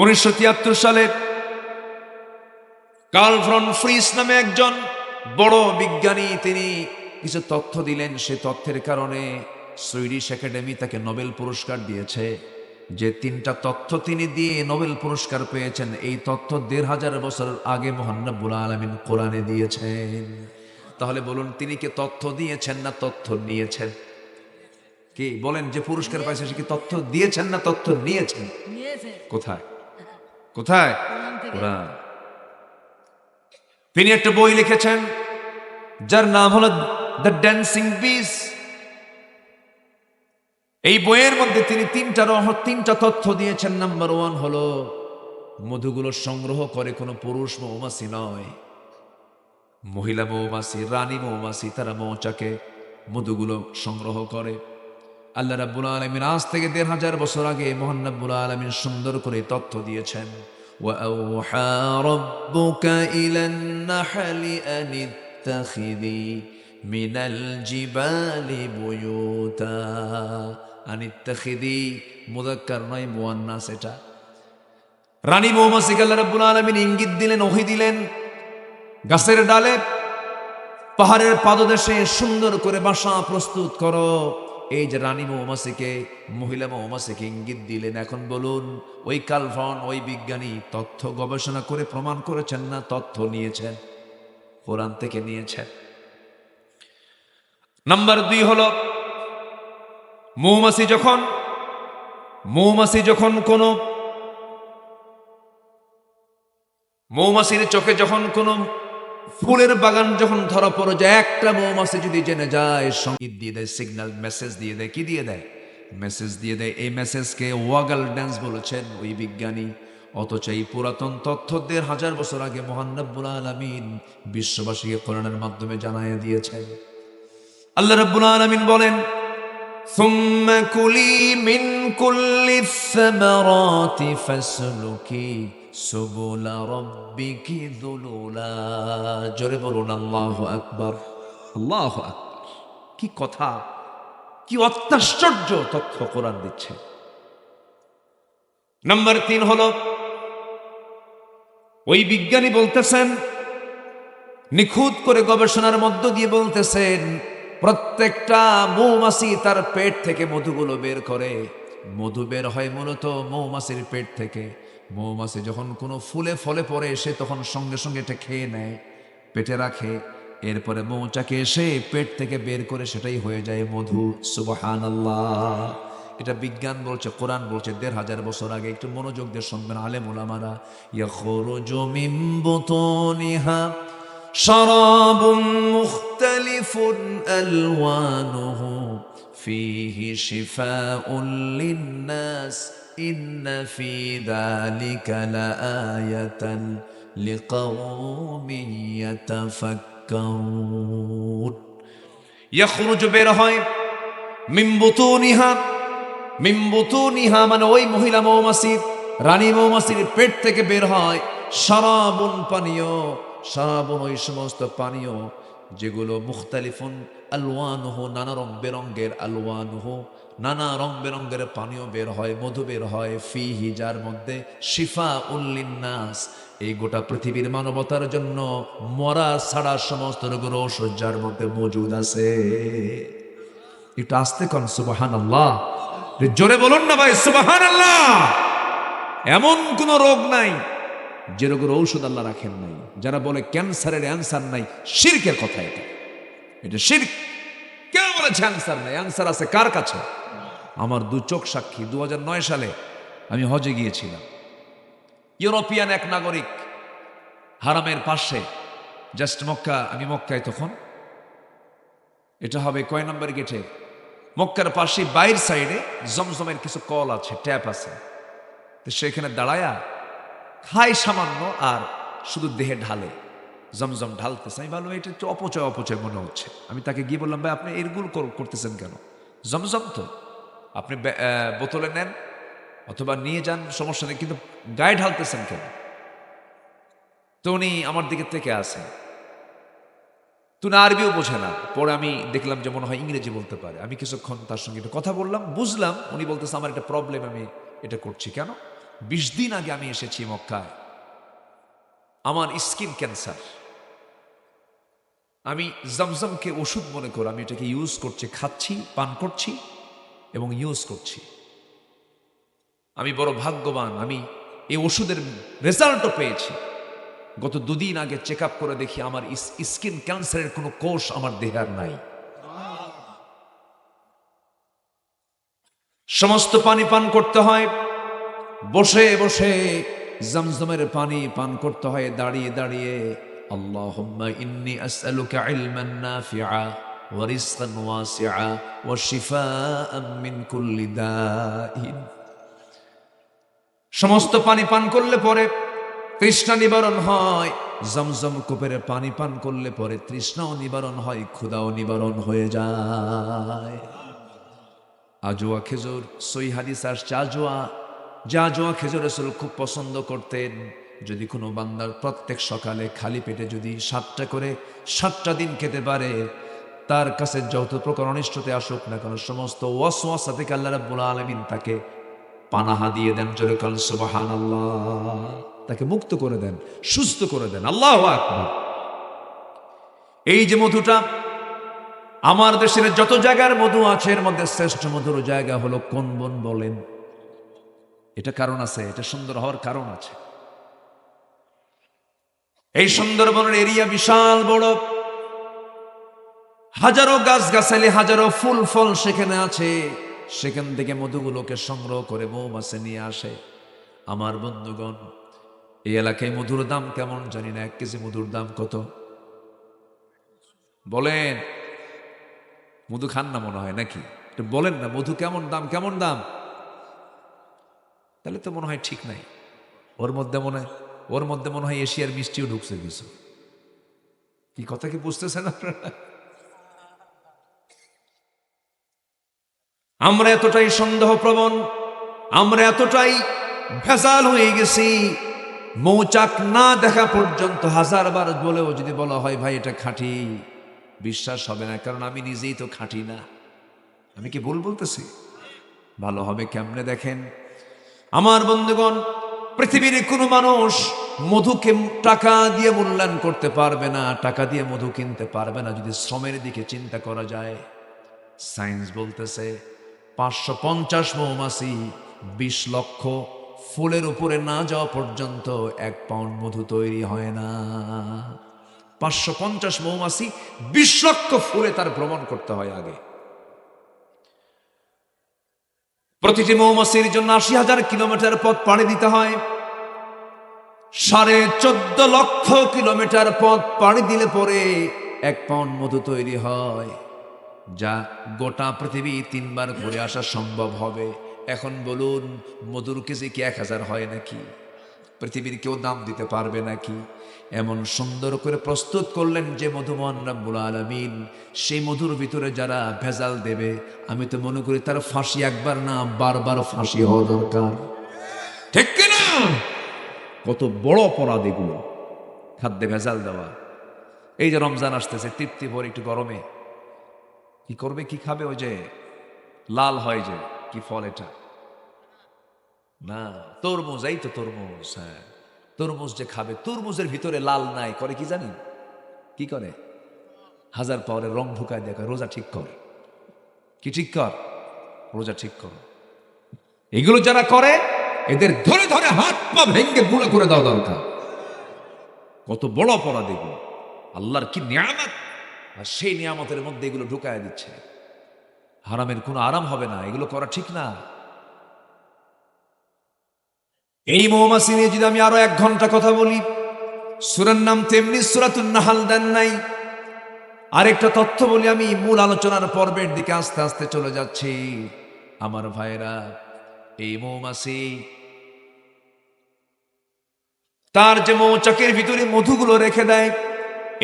উনিশশো তিয়াত্তর সালে কার্ল ফ্রন ফ্রিস নামে একজন বড় বিজ্ঞানী তিনি কিছু তথ্য দিলেন। সে তথ্যের কারণে সুইডিশ একাডেমি তাকে নোবেল পুরস্কার দিয়েছে। যে তিনটা তথ্য তিনি দিয়ে নোবেল পুরস্কার পেয়েছেন এই তথ্য দেড় হাজার বছর আগে মোহান্নবুল আলমিন কোরআনে দিয়েছেন। তাহলে বলুন তিনি কি তথ্য দিয়েছেন না তথ্য নিয়েছেন? কি বলেন যে পুরস্কার পাইছে সে কি তথ্য দিয়েছেন না তথ্য নিয়েছেন? নিয়েছে কোথায়? কোথায়? কোরআন। তিনি একটা বই লিখেছেন যার নাম হলো দ্য ড্যান্সিং বিস এই বইয়ের মধ্যে তিনি তিনটা রহ তিনটা তথ্য দিয়েছেন। নাম্বার ওয়ান হলো মধুগুলো সংগ্রহ করে কোনো পুরুষ মৌমাছি নয়। মহিলা মৌমাছি রানী মৌমাছি তারা মৌচাকে মধুগুলো সংগ্রহ করে। আল্লাহ রাব্বুল আলমিন আজ থেকে দেড় হাজার বছর আগে মোহান রাব্বুল আলমিন সুন্দর করে তথ্য দিয়েছেন وأوحى ربك إلى النحل أن اتخذي من الجبال بيوتا أن اتخذي مذكر নয় মুয়ান্নাস এটা রানী মৌমাছিকে আল্লাহ রাব্বুল আলমিন ইঙ্গিত দিলেন ওহি দিলেন গাছের ডালে পাহাড়ের পাদদেশে সুন্দর করে বাসা প্রস্তুত করো এই যে রানী মৌমাছিকে, মহিলা মৌমাছিকে ইঙ্গিত দিলেন, এখন বলুন, ওই কালফন ওই বিজ্ঞানী তথ্য গবেষণা করে প্রমাণ করেছেন না তথ্য নিয়েছেন? কোরআন থেকে নিয়েছেন। নাম্বার দুই হলো, মৌমাছি যখন মৌমাছি যখন কোনো, মৌমাছির চোখে যখন কোনো ফুলের বাগান যখন ধরা পড়ে যায় একটা মৌমাছি যদি জেনে যায় সঙ্গীত দিয়ে দেয় সিগন্যাল মেসেজ দিয়ে দেয় কি দিয়ে দেয় মেসেজ দিয়ে দেয় এই মেসেজকে ওয়াগাল ড্যান্স বলেছেন ওই বিজ্ঞানী অথচ এই পুরাতন তথ্য দেড় হাজার বছর আগে মহান্নব্বুল আলমিন বিশ্ববাসীকে কোরআনের মাধ্যমে জানাইয়া দিয়েছেন আল্লাহ রাব্বুল আলামিন বলেন ثم كلي من كل الثمرات فاسلكي সুবুলা রব্বিকি দুলুলা। জোরে বলুন, আল্লাহ আকবর। আল্লাহ কি কথা, কি অত্যাশ্চর্য তথ্য কোরআন দিচ্ছে। নাম্বার তিন হল, ওই বিজ্ঞানী বলতেছেন, নিখুঁত করে গবেষণার মধ্য দিয়ে বলতেছেন, প্রত্যেকটা মৌমাছি তার পেট থেকে মধুগুলো বের করে। মধু বের হয় মূলত মৌমাছির পেট থেকে। মৌমাছি যখন কোনো ফুলে ফলে পড়ে সে তখন সঙ্গে সঙ্গে এটা খেয়ে নেয় পেটে রাখে এরপরে মৌচাকে এসে পেট থেকে বের করে সেটাই হয়ে যায় মধু সুবহান এটা বিজ্ঞান বলছে কোরআন বলছে দেড় হাজার বছর আগে একটু মনোযোগ দিয়ে শুনবেন আলেম ওলামারা ইয়াখরুজু মিন বুতুনিহা شراب مختلف ألوانه فيه شفاء للناس إن في ذلك لآية لقوم يتفكرون يخرج বের হয় মিন বুতুনিহা মিন বুতুনিহা মানে ওই মহিলা মৌমাছি রানী মৌমাছির পেট থেকে বের হয় সারাবুন পানীয় সারাবুন ওই সমস্ত পানীয় যেগুলো মুখতালিফুন আলওয়ানুহ, নানা রং বেরঙ্গের আলওয়ানুহ, নানা রং বেরঙ্গের পানীয় বের হয়, মধু বের হয় ফি হিজার মধ্যে শিফা উল্লিন্নাস এই গোটা পৃথিবীর মানবতার জন্য মরা ছাড়া সমস্ত রোগের ঔষধ যার মধ্যে মজুদ আছে। একটু আসতে কন সুবাহান আল্লাহ জোরে বলুন না ভাই সুবাহান আল্লাহ এমন কোন রোগ নাই যে রোগের ঔষধ আল্লাহ রাখেন নাই। যারা বলে ক্যান্সারের অ্যান্সার নাই, শিরকের কথা এটা। এটা শিরক। কেউ বলেছে অ্যান্সার নাই অ্যান্সার আছে কার কাছে? আমার দু চোখ সাক্ষী, দুহাজার নয় সালে আমি হজে গিয়েছিলাম। ইউরোপিয়ান এক নাগরিক হারামের পাশে, জাস্ট মক্কা, আমি মক্কায় তখন। এটা হবে কয় নম্বর গেটে? মক্কার পাশে বাইর সাইডে জমজমের কিছু কল আছে, ট্যাপ আছে। তো সেখানে দাঁড়ায়া খাই সামান্য আর শুধু দেহে ঢালে। জমজম ঢালতেছে। আমি ভালো এটা একটু অপচয় অপচয় মনে হচ্ছে। আমি তাকে গিয়ে বললাম, ভাই, আপনি এরগুলো কর- করতেছেন কেন? জমজম তো। আপনি বোতলে নেন অথবা নিয়ে যান, সমস্যা নেই, কিন্তু গায়ে ঢালতেছেন কেন? তো উনি আমার দিকে থেকে আসেন তুই না আরবিও বোঝে না। পরে আমি দেখলাম যে মনে হয় ইংরেজি বলতে পারে। আমি কিছুক্ষণ তার সঙ্গে একটু কথা বললাম, বুঝলাম উনি বলতেছে, আমার একটা প্রবলেম, আমি এটা করছি। কেন? বিশ দিন আগে আমি এসেছি মক্কায়। আমার স্কিন ক্যান্সার। আমি জমজমকে ওষুধ মনে করে আমি এটাকে ইউজ করছি, খাচ্ছি, পান করছি এবং ইউজ করছি। আমি বড় ভাগ্যবান, আমি এই ওষুধের রেজাল্টও পেয়েছি। গত দুদিন আগে চেক করে দেখি আমার স্কিন ক্যান্সারের কোনো কোষ আমার দেহে আর নাই। সমস্ত পানি পান করতে হয়, বসে বসে জমজমের পানি পান করতে হয়, দাঁড়িয়ে দাঁড়িয়ে اللهم إني أسألك علما نافعا ورزقا واسعا وشفاء من كل داء সমস্ত পানি পান করলে পরে তৃষ্ণা নিবারণ হয় জমজম কূপের পানি পান করলে পরে তৃষ্ণাও নিবারণ হয় ক্ষুদাও নিবারণ হয়ে যায় আজোয়া খেজুর সই হাদিস আসছে আজোয়া যা আজোয়া খেজুর রসুল খুব পছন্দ করতেন যদি কোনো বান্দার প্রত্যেক সকালে খালি পেটে যদি সাতটা করে সাতটা দিন খেতে পারে, তার কাছে যত প্রকার অনিষ্টতে আসুক না কেন, সমস্ত ওয়াসওয়াসা থেকে আল্লাহ রাব্বুল আলামিন তাকে পানাহা দিয়ে দেন, জোরে কাল সুবহানাল্লাহ। তাকে মুক্ত করে দেন, সুস্থ করে দেন, আল্লাহ আকবার। এই যে মধুটা, আমার দেশের যত জায়গার মধু আছে, এর মধ্যে শ্রেষ্ঠ মধুর জায়গা হলো কোন বন বলেন? এটা কারণ আছে, এটা সুন্দর হওয়ার কারণ আছে। এই সুন্দরবনের এরিয়া বিশাল বড়। হাজারো গাছ গাছালি হাজারো ফুল ফল সেখানে আছে। সেখান থেকে মধুগুলোকে সংগ্রহ করে মৌমাছে নিয়ে আসে। আমার বন্ধুগণ, এই এলাকায় মধুর দাম কেমন জানি না, এক কেজি মধুর দাম কত? বলেন, মধু খান না মনে হয় নাকি? বলেন না, মধু কেমন দাম কেমন দাম? তাহলে তো মনে হয় ঠিক নাই। ওর মধ্যে মনে হয় ওর মধ্যে মনে হয় এশিয়ার মিষ্টিও ঢুকছে কিছু। কি কথা কি বুঝতেছেন আপনারা? আমরা এতটাই সন্দেহ প্রবণ আমরা এতটাই ভেজাল হয়ে গেছি, মৌচাক না দেখা পর্যন্ত হাজার বার বলেও যদি বলা হয়, ভাই, এটা খাঁটি। বিশ্বাস হবে না, কারণ আমি নিজেই তো খাঁটি না। আমি কি ভুল বলতেছি? ভালো হবে কেমনে দেখেন? আমার বন্ধুগণ পৃথিবীর কোনো মানুষ মধুকে টাকা দিয়ে মূল্যায়ন করতে পারবে না, টাকা দিয়ে মধু কিনতে পারবে না। যদি শ্রমের দিকে চিন্তা করা যায়, সায়েন্স বলতেছে, পাঁচশো পঞ্চাশ মৌমাছি, বিশ লক্ষ ফুলের উপরে না যাওয়া পর্যন্ত এক পাউন্ড মধু তৈরি হয় না। পাঁচশো পঞ্চাশ মৌমাছি, বিশ লক্ষ ফুলে তার ভ্রমণ করতে হয় আগে। প্রতিটি মৌমাছির জন্য আশি হাজার কিলোমিটার পথ পাড়ি দিতে হয়। সাড়ে চোদ্দ লক্ষ কিলোমিটার পথ পাড়ি দিলে পরে এক পাউন্ড মধু তৈরি হয়, যা গোটা পৃথিবী তিনবার ঘুরে আসা সম্ভব হবে। এখন বলুন, মধুর কেজি কি এক হাজার হয় নাকি? পৃথিবীর কেউ দাম দিতে পারবে নাকি? এমন সুন্দর করে প্রস্তুত করলেন যে মধুমন রাব্বুল আলমিন, সেই মধুর ভিতরে যারা ভেজাল দেবে, আমি তো মনে করি তার ফাঁসি একবার না, বারবার ফাঁসি হওয়া দরকার। ঠিক কিনা কত বড় অপরাধ এগুলো। খাদ্যে ভেজাল দেওয়া। এই যে রমজান আসতেছে, তৃপ্তি ভর একটু গরমে। কি করবে, কি খাবে? ওই যে লাল হয় যে, কি ফল এটা? না, তরমুজ, এই তো তরমুজ হ্যাঁ। তরমুজ যে খাবে, তরমুজের ভিতরে লাল নাই, করে কি জানি কি করে? হাজার পাওয়ারের রং ঢুকায় দেখা রোজা ঠিক কর। কি ঠিক কর? রোজা ঠিক কর। এগুলো যারা করে, এদের ধরে ধরে হাত পা ভেঙ্গে গুঁড়ো করে দেওয়া দরকার। কত বড় অপরাধ এগুলো। আল্লাহর কি নিয়ামত? আর সেই নিয়ামতের মধ্যে এগুলো ঢুকায় দিচ্ছে। হারামের কোনো আরাম হবে না, এগুলো করা ঠিক না। এই মৌমাছি নিয়ে যদি আমি আরও এক ঘণ্টা কথা বলি, সুরের নাম তেমনি সুরাতুন নাহাল দেন নাই। আরেকটা তথ্য বলি আমি, মূল আলোচনার পর্বের দিকে আস্তে আস্তে চলে যাচ্ছি। আমার ভাইরা এই মৌমাছি, তার যে মৌচাকের ভিতরে মধুগুলো রেখে দেয়,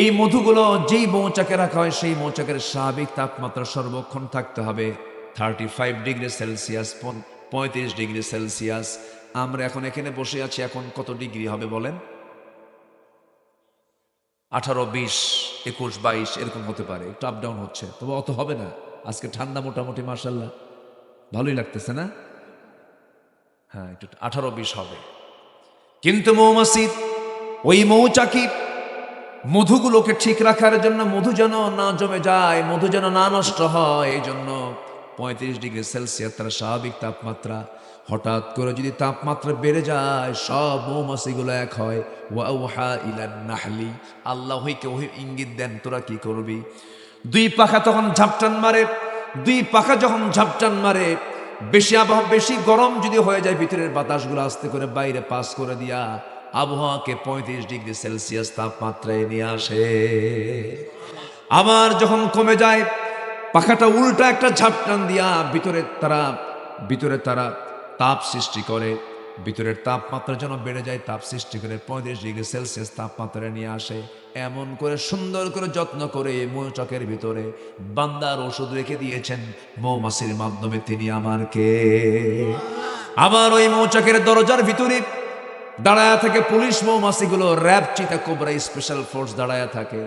এই মধুগুলো যেই মৌচাকে রাখা হয়, সেই মৌচাকের স্বাভাবিক তাপমাত্রা সর্বক্ষণ থাকতে হবে। থার্টি ফাইভ ডিগ্রি সেলসিয়াস পঁয়ত্রিশ ডিগ্রি সেলসিয়াস আমরা এখন এখানে বসে আছি, এখন কত ডিগ্রি হবে বলেন? আঠারো, বিশ, একুশ, বাইশ, এরকম হতে পারে, একটু আপ ডাউন হচ্ছে। তবে অত হবে না, আজকে ঠান্ডা মোটামুটি মার্শাল্লাহ ভালোই লাগতেছে না? হ্যাঁ একটু আঠারো, বিশ হবে। কিন্তু মৌমাছি ওই মৌচাকি মধুগুলোকে ঠিক রাখার জন্য মধু যেন না জমে যায়, মধু যেন না নষ্ট হয় এই জন্য পঁয়ত্রিশ ডিগ্রি সেলসিয়াস, তার স্বাভাবিক তাপমাত্রা হঠাৎ করে যদি তাপমাত্রা বেড়ে যায়, সব মৌমাছিগুলো এক হয়। ওয়াউহা ইলান নাহলি। আল্লাহ হইকে ওই ইঙ্গিত দেন, তোরা কি করবি? দুই পাখা তখন ঝাপটান মারে। দুই পাখা যখন ঝাপটান মারে, বেশি আবহাওয়া, বেশি গরম যদি হয়ে যায়, ভিতরের বাতাসগুলো আস্তে করে বাইরে পাস করে দিয়া আবহাওয়াকে পঁয়ত্রিশ ডিগ্রি সেলসিয়াস তাপমাত্রায় নিয়ে আসে। আবার যখন কমে যায়, পাখাটা উল্টা একটা ঝাপটান দিয়া ভিতরে তারা ভিতরে তারা তাপ সৃষ্টি করে, ভিতরের তাপমাত্রা যেন বেড়ে যায়, তাপ সৃষ্টি করে পঁয়ত্রিশ ডিগ্রি সেলসিয়াস তাপমাত্রা নিয়ে আসে। এমন করে সুন্দর করে যত্ন করে মৌচকের ভিতরে বান্দার ওষুধ রেখে দিয়েছেন মৌমাছির মাধ্যমে তিনি আমারকে। আবার ওই মৌচকের দরজার ভিতরে দাঁড়ায়া থাকে পুলিশ মৌমাছিগুলো RAB cheetah cobra special force দাঁড়ায়া থাকে,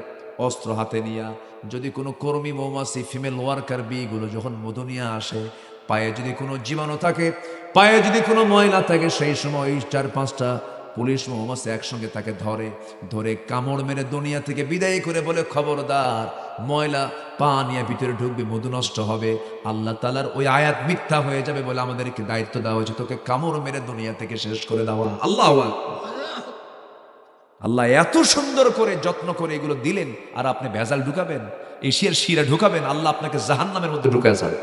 অস্ত্র হাতে নিয়া। যদি কোনো কর্মী মৌমাছি ফিমেল ওয়ার্কার বিগুলো যখন মধু নিয়ে আসে, পায়ে যদি কোনো জীবাণু থাকে পায়ে যদি কোনো ময়লা থাকে, সেই সময় ওই চার পাঁচটা পুলিশ মৌমাছি একসঙ্গে তাকে ধরে ধরে কামড় মেরে দুনিয়া থেকে বিদায় করে বলে, খবরদার, ময়লা পা নিয়ে ভিতরে ঢুকবে, মধু নষ্ট হবে। আল্লাহ তালার ওই আয়াত মিথ্যা হয়ে যাবে বলে আমাদেরকে দায়িত্ব দেওয়া হয়েছে। তোকে কামড় মেরে দুনিয়া থেকে শেষ করে দেওয়া আল্লাহ আল্লাহ এত সুন্দর করে যত্ন করে এগুলো দিলেন, আর আপনি ভেজাল ঢুকাবেন, এশিয়ার শিরা ঢুকাবেন, আল্লাহ আপনাকে জাহান্নামের মধ্যে ঢুকায় যাবে